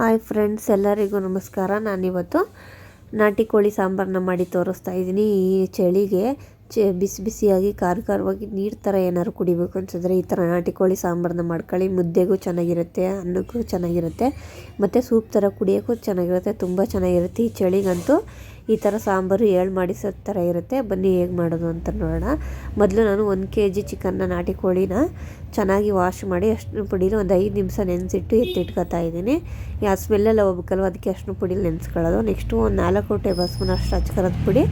Hi friends, ಎಲ್ಲರಿಗೂ ನಮಸ್ಕಾರ. ನಾನಿವತ್ತು ನಾಟಿ ಕೋಳಿ ಸಾಂಬಾರನ್ನ ಮಾಡಿ ತೋರಿಸ್ತಾ ಇದ್ದೀನಿ. ಈ ಚಳಿಗೆ ಚೆ ಬಿಸಿ ಬಿಸಿಯಾಗಿ ಖಾರ ಖಾರವಾಗಿ ನೀರು ಥರ ಏನಾದ್ರು ಕುಡಿಬೇಕು ಅನ್ಸಿದ್ರೆ ಈ ಥರ ನಾಟಿ ಕೋಳಿ ಸಾಂಬಾರನ್ನ ಮಾಡ್ಕೊಳ್ಳಿ. ಮುದ್ದೆಗೂ ಚೆನ್ನಾಗಿರುತ್ತೆ, ಅನ್ನಕ್ಕೂ ಚೆನ್ನಾಗಿರುತ್ತೆ. ಮತ್ತು ಸೂಪ್ ಥರ ಕುಡಿಯೋಕ್ಕೂ ಚೆನ್ನಾಗಿರುತ್ತೆ, ತುಂಬ ಚೆನ್ನಾಗಿರುತ್ತೆ. ಈ ಚಳಿಗಂತೂ ಈ ಥರ ಸಾಂಬಾರು ಏಳು ಮಾಡಿಸೋ ಥರ ಇರುತ್ತೆ. ಬನ್ನಿ ಹೇಗೆ ಮಾಡೋದು ಅಂತ ನೋಡೋಣ. ಮೊದಲು ನಾನು ಒಂದು ಕೆ ಜಿ ಚಿಕನ್ನ ನಾಟಿ ಕೋಳಿನ ಚೆನ್ನಾಗಿ ವಾಶ್ ಮಾಡಿ ಅಷ್ಟು ಪುಡಿಲಿ ಒಂದು ಐದು ನಿಮಿಷ ನೆನೆಸಿಟ್ಟು ಎತ್ತಿಟ್ಕೊತಾ ಇದ್ದೀನಿ. ಯಾವ ಸ್ಮೆಲ್ಲೆಲ್ಲ ಹೋಗ್ಬೇಕಲ್ವ? ಅದಕ್ಕೆ ಅಷ್ಟು ಪುಡಿಲಿ ನೆನೆಸ್ಕೊಳ್ಳೋದು. ನೆಕ್ಸ್ಟು ಒಂದು ನಾಲ್ಕು ಟೇಬಲ್ ಸ್ಪೂನ್ ಅಷ್ಟು ಅಚ್ಕರದ ಪುಡಿ.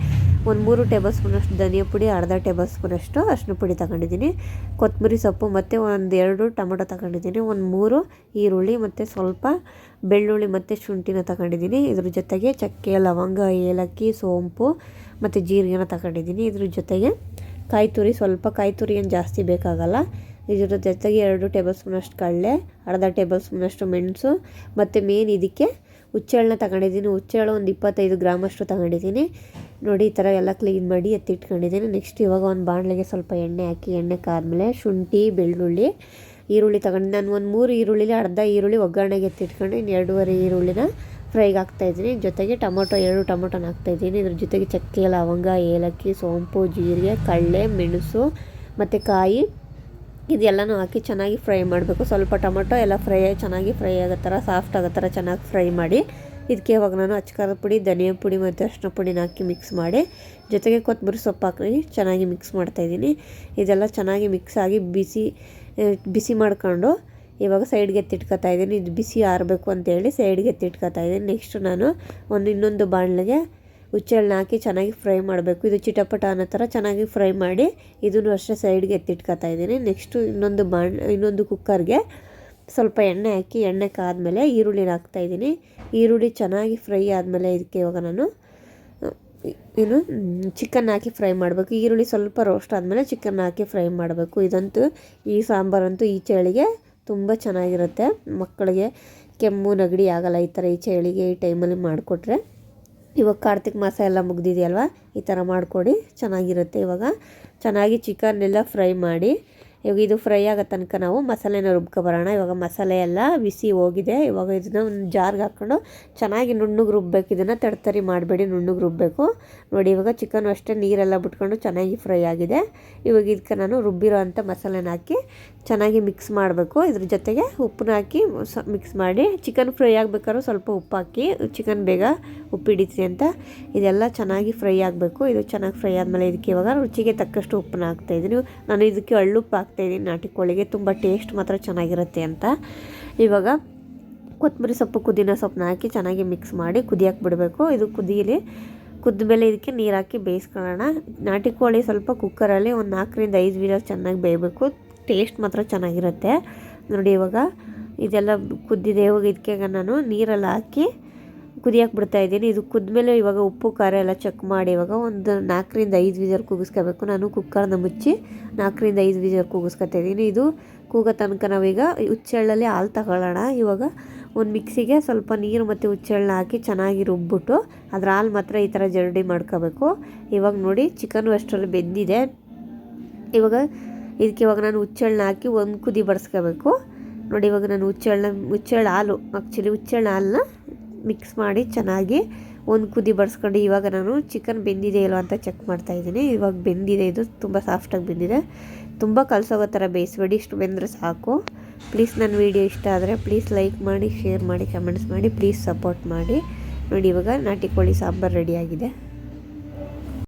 ಒಂದು ಮೂರು ಟೇಬಲ್ ಸ್ಪೂನಷ್ಟು ಧನಿಯಾ ಪುಡಿ, ಅರ್ಧ ಟೇಬಲ್ ಸ್ಪೂನಷ್ಟು ಅಷ್ಟು ಪುಡಿ ತಗೊಂಡಿದ್ದೀನಿ. ಕೊತ್ತಂಬರಿ ಸೊಪ್ಪು ಮತ್ತು ಒಂದು ಎರಡು ಟೊಮೊಟೊ ತಗೊಂಡಿದ್ದೀನಿ. ಒಂದು ಮೂರು ಈರುಳ್ಳಿ ಮತ್ತು ಸ್ವಲ್ಪ ಬೆಳ್ಳುಳ್ಳಿ ಮತ್ತು ಶುಂಠಿನ ತಗೊಂಡಿದ್ದೀನಿ. ಇದ್ರ ಜೊತೆಗೆ ಚಕ್ಕೆ, ಲವಂಗ, ಏಲಕ್ಕಿ, ಸೋಂಪು ಮತ್ತು ಜೀರಿಗೆನ ತಗೊಂಡಿದ್ದೀನಿ. ಇದ್ರ ಜೊತೆಗೆ ಕಾಯಿ ತುರಿ ಸ್ವಲ್ಪ ಕಾಯಿ ತುರಿ ಏನು ಜಾಸ್ತಿ ಬೇಕಾಗಲ್ಲ. ಇದ್ರ ಜೊತೆಗೆ ಎರಡು ಟೇಬಲ್ ಸ್ಪೂನಷ್ಟು ಕಡಲೆ, ಅರ್ಧ ಟೇಬಲ್ ಸ್ಪೂನಷ್ಟು ಮೆಣಸು ಮತ್ತು ಮೇನ್ ಇದಕ್ಕೆ ಹುಚ್ಚೆಳ್ಳನ್ನ ತಗೊಂಡಿದ್ದೀನಿ. ಹುಚ್ಚೆಳ್ಳು ಒಂದು ಇಪ್ಪತ್ತೈದು ಗ್ರಾಮಷ್ಟು ತಗೊಂಡಿದ್ದೀನಿ. ನೋಡಿ, ಈ ಥರ ಎಲ್ಲ ಕ್ಲೀನ್ ಮಾಡಿ ಎತ್ತಿಟ್ಕೊಂಡಿದ್ದೀನಿ. ನೆಕ್ಸ್ಟ್ ಇವಾಗ ಒಂದು ಬಾಣಲೆಗೆ ಸ್ವಲ್ಪ ಎಣ್ಣೆ ಹಾಕಿ, ಎಣ್ಣೆ ಕಾದ್ಮೇಲೆ ಶುಂಠಿ, ಬೆಳ್ಳುಳ್ಳಿ, ಈರುಳ್ಳಿ ತಗೊಂಡು ನಾನು ಒಂದು ಮೂರು ಈರುಳ್ಳಿಲಿ ಅರ್ಧ ಈರುಳ್ಳಿ ಒಗ್ಗರಣೆಗೆ ಎತ್ತಿಟ್ಕೊಂಡು ಇನ್ನು ಎರಡೂವರೆ ಈರುಳ್ಳಿನ ಫ್ರೈಗೆ ಹಾಕ್ತಾಯಿದ್ದೀನಿ ಜೊತೆಗೆ ಟೊಮೊಟೊ, ಎರಡು ಟೊಮೊಟೊನ ಹಾಕ್ತಾಯಿದ್ದೀನಿ ಇದ್ರ ಜೊತೆಗೆ ಚಕ್ಕೆ, ಲವಂಗ, ಏಲಕ್ಕಿ, ಸೋಂಪು, ಜೀರಿಗೆ, ಕಡಲೆ, ಮೆಣಸು ಮತ್ತು ಕಾಯಿ ಇದೆಲ್ಲನೂ ಹಾಕಿ ಚೆನ್ನಾಗಿ ಫ್ರೈ ಮಾಡಬೇಕು. ಸ್ವಲ್ಪ ಟೊಮೊಟೊ ಎಲ್ಲ ಫ್ರೈ ಚೆನ್ನಾಗಿ ಫ್ರೈ ಆಗೋ ಥರ ಸಾಫ್ಟ್ ಆಗೋ ಥರ ಚೆನ್ನಾಗಿ ಫ್ರೈ ಮಾಡಿ ಇದಕ್ಕೆ ಇವಾಗ ನಾನು ಅಚ್ಚಕಾರದ ಪುಡಿ, ಧನಿಯಾ ಪುಡಿ ಮತ್ತು ಅರಿಶಿನ ಪುಡಿನ ಹಾಕಿ ಮಿಕ್ಸ್ ಮಾಡಿ, ಜೊತೆಗೆ ಕೊತ್ತಂಬರಿ ಸೊಪ್ಪು ಹಾಕಿ ಚೆನ್ನಾಗಿ ಮಿಕ್ಸ್ ಮಾಡ್ತಾಯಿದ್ದೀನಿ ಇದೆಲ್ಲ ಚೆನ್ನಾಗಿ ಮಿಕ್ಸ್ ಆಗಿ ಬಿಸಿ ಬಿಸಿ ಮಾಡ್ಕೊಂಡು ಇವಾಗ ಸೈಡ್ಗೆ ಎತ್ತಿಟ್ಕೊತಾ ಇದ್ದೀನಿ. ಇದು ಬಿಸಿ ಆರಬೇಕು ಅಂತೇಳಿ ಸೈಡ್ಗೆ ಎತ್ತಿಟ್ಕೊತಾ ಇದ್ದೀನಿ. ನೆಕ್ಸ್ಟು ನಾನು ಒಂದು ಇನ್ನೊಂದು ಬಾಣಲೆಗೆ ಹುಚ್ಚೆಳ್ಳನ್ನ ಹಾಕಿ ಚೆನ್ನಾಗಿ ಫ್ರೈ ಮಾಡಬೇಕು. ಇದು ಚಿಟಪಟ ಅನ್ನೋ ಥರ ಚೆನ್ನಾಗಿ ಫ್ರೈ ಮಾಡಿ ಇದನ್ನು ಅಷ್ಟೇ ಸೈಡ್ಗೆ ಎತ್ತಿಟ್ಕೊತಾ ಇದ್ದೀನಿ. ನೆಕ್ಸ್ಟು ಇನ್ನೊಂದು ಬಾಣ್, ಇನ್ನೊಂದು ಕುಕ್ಕರ್ಗೆ ಸ್ವಲ್ಪ ಎಣ್ಣೆ ಹಾಕಿ, ಎಣ್ಣೆ ಕಾದ್ಮೇಲೆ ಈರುಳ್ಳಿನ ಹಾಕ್ತಾಯಿದ್ದೀನಿ ಈರುಳ್ಳಿ ಚೆನ್ನಾಗಿ ಫ್ರೈ ಆದಮೇಲೆ ಇದಕ್ಕೆ ಇವಾಗ ನಾನು ಏನು ಚಿಕನ್ ಹಾಕಿ ಫ್ರೈ ಮಾಡಬೇಕು. ಈರುಳ್ಳಿ ಸ್ವಲ್ಪ ರೋಸ್ಟ್ ಆದಮೇಲೆ ಚಿಕನ್ ಹಾಕಿ ಫ್ರೈ ಮಾಡಬೇಕು. ಇದಂತೂ, ಈ ಸಾಂಬಾರಂತೂ ಈ ಚಳಿಗೆ ತುಂಬ ಚೆನ್ನಾಗಿರುತ್ತೆ. ಮಕ್ಕಳಿಗೆ ಕೆಮ್ಮು, ನೆಗಡಿ ಆಗಲ್ಲ ಈ ಥರ ಈ ಚಳಿಗೆ ಈ ಟೈಮಲ್ಲಿ ಮಾಡಿಕೊಟ್ರೆ. ಇವಾಗ ಕಾರ್ತಿಕ್ ಮಾಸ ಎಲ್ಲ ಮುಗ್ದಿದೆಯಲ್ವ? ಈ ಥರ ಮಾಡಿಕೊಡಿ. ಚೆನ್ನಾಗಿರುತ್ತೆ ಇವಾಗ. ಚೆನ್ನಾಗಿ ಚಿಕನ್ ಎಲ್ಲ ಫ್ರೈ ಮಾಡಿ ಇವಾಗ ಇದು ಫ್ರೈ ಆಗೋ ತನಕ ನಾವು ಮಸಾಲೆನ ರುಬ್ಕೊಬರೋಣ ಇವಾಗ ಮಸಾಲೆ ಎಲ್ಲ ಬಿಸಿ ಹೋಗಿದೆ. ಇವಾಗ ಇದನ್ನ ಒಂದು ಜಾರ್ಗೆ ಹಾಕ್ಕೊಂಡು ಚೆನ್ನಾಗಿ ನುಣ್ಣಗೆ ರುಬ್ಬೇಕು. ಇದನ್ನು ತಡ್ತರಿ ಮಾಡಬೇಡಿ, ನುಣ್ಣಗೆ ರುಬ್ಬಬೇಕು ನೋಡಿ, ಇವಾಗ ಚಿಕನ್ ಅಷ್ಟೇ ನೀರೆಲ್ಲ ಬಿಟ್ಕೊಂಡು ಚೆನ್ನಾಗಿ ಫ್ರೈ ಆಗಿದೆ. ಇವಾಗ ಇದಕ್ಕೆ ನಾನು ರುಬ್ಬಿರೋ ಅಂಥ ಮಸಾಲೆನ ಹಾಕಿ ಚೆನ್ನಾಗಿ ಮಿಕ್ಸ್ ಮಾಡಬೇಕು. ಇದ್ರ ಜೊತೆಗೆ ಉಪ್ಪನ್ನ ಹಾಕಿ ಮಿಕ್ಸ್ ಮಾಡಿ ಚಿಕನ್ ಫ್ರೈ ಆಗಬೇಕಾದ್ರೂ ಸ್ವಲ್ಪ ಉಪ್ಪು ಹಾಕಿ ಚಿಕನ್ ಬೇಗ ಉಪ್ಪು ಹಿಡಿತೀವಿ ಅಂತ ಇದೆಲ್ಲ ಚೆನ್ನಾಗಿ ಫ್ರೈ ಆಗಬೇಕು. ಇದು ಚೆನ್ನಾಗಿ ಫ್ರೈ ಆದಮೇಲೆ ಇದಕ್ಕೆ ಇವಾಗ ರುಚಿಗೆ ತಕ್ಕಷ್ಟು ಉಪ್ಪನ್ನ ಹಾಕ್ತಾಯಿದ್ದೀನಿ ನಾನು ಇದಕ್ಕೆ ಹಳ್ಳುಪ್ಪು ಹಾಕ್ತಾಯಿದ್ದೀನಿ ನಾಟಿ ಕೋಳಿಗೆ ತುಂಬ ಟೇಸ್ಟ್ ಮಾತ್ರ ಚೆನ್ನಾಗಿರುತ್ತೆ ಅಂತ. ಇವಾಗ ಕೊತ್ತಂಬರಿ ಸೊಪ್ಪು ಕುದಿನ ಸೊಪ್ಪನ್ನ ಹಾಕಿ ಚೆನ್ನಾಗಿ ಮಿಕ್ಸ್ ಮಾಡಿ ಕುದಿಯಕ್ಕೆ ಬಿಡಬೇಕು. ಇದು ಕುದೀಲಿ ಕುದ್ದ ಮೇಲೆ ಇದಕ್ಕೆ ನೀರು ಹಾಕಿ ಬೇಯಿಸ್ಕೊಳ್ಳೋಣ. ನಾಟಿ ಕೋಳಿ ಸ್ವಲ್ಪ ಕುಕ್ಕರಲ್ಲಿ ಒಂದು ನಾಲ್ಕರಿಂದ ಐದು ವೀಲರ್ ಚೆನ್ನಾಗಿ ಬೇಯಬೇಕು. ಟೇಸ್ಟ್ ಮಾತ್ರ ಚೆನ್ನಾಗಿರುತ್ತೆ. ನೋಡಿ ಇವಾಗ ಇದೆಲ್ಲ ಕುದ್ದಿದೆ. ಇವಾಗ ಇದಕ್ಕೆ ನಾನು ನೀರಲ್ಲಿ ಹಾಕಿ ಕುದಿಯಕ್ಕೆ ಬಿಡ್ತಾಯಿದ್ದೀನಿ ಇದು ಕುದ್ಮೇಲೆ ಇವಾಗ ಉಪ್ಪು, ಖಾರ ಎಲ್ಲ ಚೆಕ್ ಮಾಡಿ ಇವಾಗ ಒಂದು ನಾಲ್ಕರಿಂದ ಐದು ವಿಜರ್ ಕೂಗಿಸ್ಕೋಬೇಕು. ನಾನು ಕುಕ್ಕರ್ನ ಮುಚ್ಚಿ ನಾಲ್ಕರಿಂದ ಐದು ವಿಜರ್ ಕೂಗಿಸ್ಕೊತಾ ಇದ್ದೀನಿ. ಇದು ಕೂಗೋ ತನಕ ನಾವೀಗ ಹುಚ್ಚೆಳ್ಳಲ್ಲಿ ಹಾಲು ತಗೊಳ್ಳೋಣ. ಇವಾಗ ಒಂದು ಮಿಕ್ಸಿಗೆ ಸ್ವಲ್ಪ ನೀರು ಮತ್ತು ಹುಚ್ಚೆಳ್ಳನ್ನ ಹಾಕಿ ಚೆನ್ನಾಗಿ ರುಬ್ಬಿಟ್ಟು ಅದ್ರ ಹಾಲು ಮಾತ್ರ ಈ ಥರ ಜರಡಿ ಮಾಡ್ಕೋಬೇಕು. ಇವಾಗ ನೋಡಿ ಚಿಕನು ಅಷ್ಟರಲ್ಲಿ ಬೆಂದಿದೆ. ಇವಾಗ ಇದಕ್ಕೆ ಇವಾಗ ನಾನು ಹುಚ್ಚೆಳ್ಳನ್ನ ಹಾಕಿ ಒಂದು ಕುದಿ ಬಡಿಸ್ಕೋಬೇಕು. ನೋಡಿ ಇವಾಗ ನಾನು ಹುಚ್ಚೆಳ್ಳ ಹುಚ್ಚೆಳ್ಳ ಹಾಲು ಆ್ಯಕ್ಚುಲಿ ಹುಚ್ಚೆಳ್ಳ ಹಾಲನ್ನ ಮಿಕ್ಸ್ ಮಾಡಿ ಚೆನ್ನಾಗಿ ಒಂದು ಕುದಿ ಬಡಿಸ್ಕೊಂಡು ಇವಾಗ ನಾನು ಚಿಕನ್ ಬೆಂದಿದೆ ಇಲ್ಲೋ ಅಂತ ಚೆಕ್ ಮಾಡ್ತಾಯಿದ್ದೀನಿ ಇವಾಗ ಬೆಂದಿದೆ, ಇದು ತುಂಬ ಸಾಫ್ಟಾಗಿ ಬೆಂದಿದೆ. ತುಂಬ ಕಲಸೋಗೋ ಥರ ಬೇಯಿಸ್ಬೇಡಿ, ಇಷ್ಟು ಬೆಂದರೆ ಸಾಕು. ಪ್ಲೀಸ್ ನನ್ನ ವೀಡಿಯೋ ಇಷ್ಟ ಆದರೆ ಪ್ಲೀಸ್ ಲೈಕ್ ಮಾಡಿ ಶೇರ್ ಮಾಡಿ ಕಮೆಂಟ್ಸ್ ಮಾಡಿ ಪ್ಲೀಸ್ ಸಪೋರ್ಟ್ ಮಾಡಿ. ನೋಡಿ ಇವಾಗ ನಾಟಿ ಕೋಳಿ ಸಾಂಬಾರು ರೆಡಿಯಾಗಿದೆ